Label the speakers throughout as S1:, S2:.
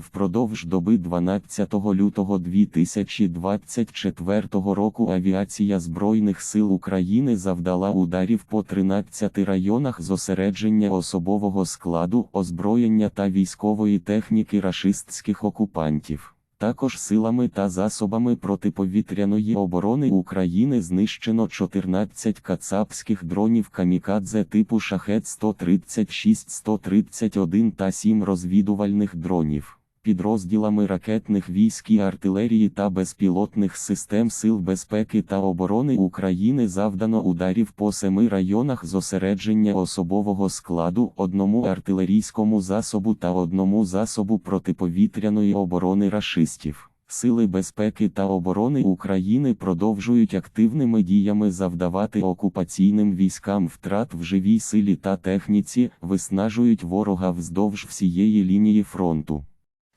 S1: Впродовж доби 12 лютого 2024 року авіація Збройних сил України завдала ударів по 13 районах зосередження особового складу, озброєння та військової техніки рашистських окупантів. Також силами та засобами протиповітряної оборони України знищено 14 кацапських дронів камікадзе типу шахет 136 131 та 7 розвідувальних дронів. Підрозділами ракетних військ і артилерії та безпілотних систем Сил безпеки та оборони України завдано ударів по семи районах зосередження особового складу, одному артилерійському засобу та одному засобу протиповітряної оборони рашистів. Сили безпеки та оборони України продовжують активними діями завдавати окупаційним військам втрат в живій силі та техніці, виснажують ворога вздовж всієї лінії фронту.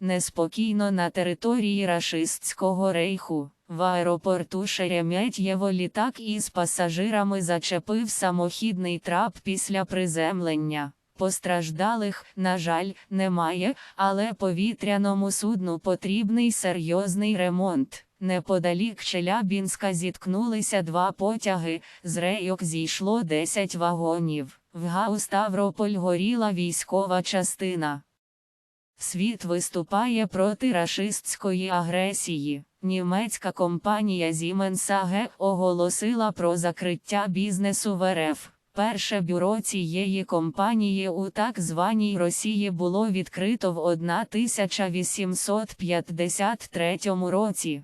S2: Неспокійно на території рашистського рейху. В аеропорту Шереметьєво літак із пасажирами зачепив самохідний трап після приземлення. Постраждалих, на жаль, немає, але повітряному судну потрібний серйозний ремонт. Неподалік Челябінська зіткнулися два потяги, з рейок зійшло 10 вагонів. В ГАУ Ставрополь горіла військова частина. Світ виступає проти рашистської агресії. Німецька компанія Siemens AG оголосила про закриття бізнесу в РФ. Перше бюро цієї компанії у так званій Росії було відкрито в 1853 році.